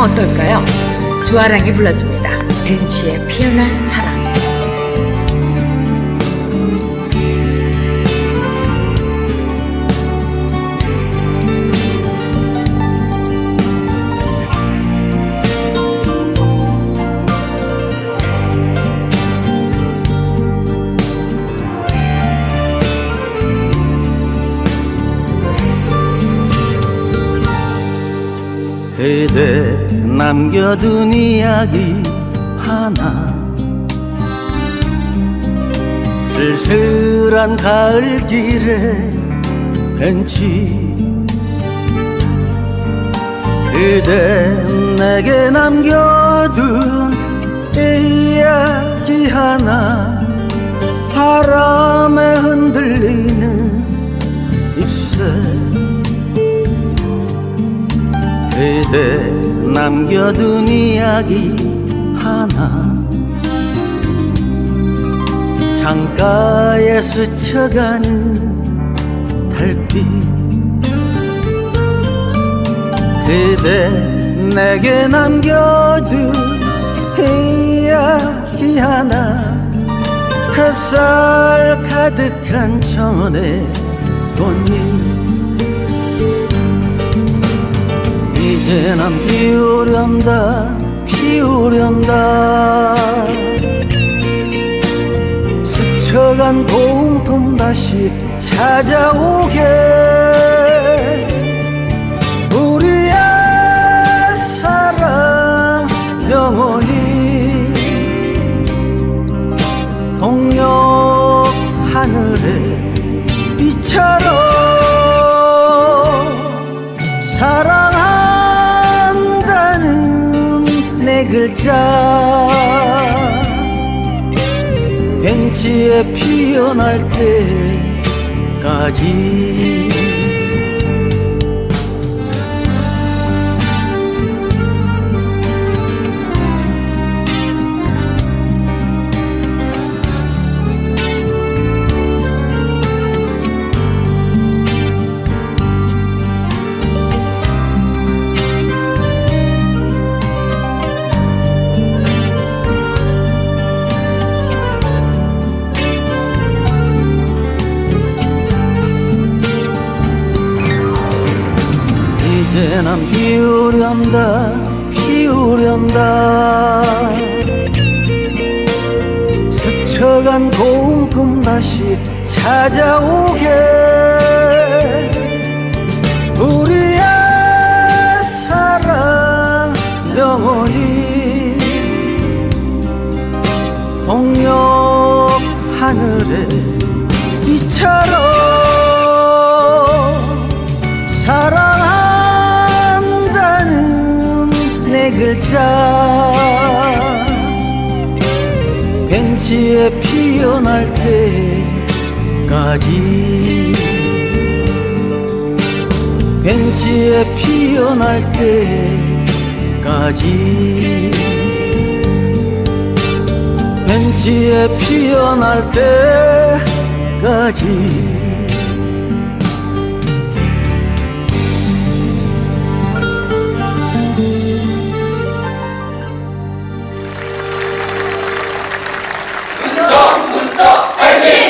어떨까요? 조아랑이 불러줍니다. 벤치에 피어난 사랑. 그대 남겨둔 이야기 하나. 쓸쓸한 가을길에 벤치. 그대 내게 남겨둔 이야기 하나. 바람에 흔들리는 잎새 그대 남겨둔 이야기 하나. 창가에 스쳐가는 달빛. 그대 내게 남겨둔 이야기 하나. 햇살 가득한 천의 꽃잎 이제 난 피우련다 피우련다. 스쳐간 고운 꿈 다시 찾아오게. 우리의 사랑 영원히 동력 하늘의 빛처럼 사랑 내 글자. 벤치에 피어날 때까지 이제 난 피우련다 피우련다. 스쳐간 고운 꿈 다시 찾아오게. 우리의 사랑 영원히 동력 하늘의 빛처럼 사랑 내 글자 벤치에 피어날 때까지 벤치에 피어날 때까지 벤치에 피어날 때까지 Brasil!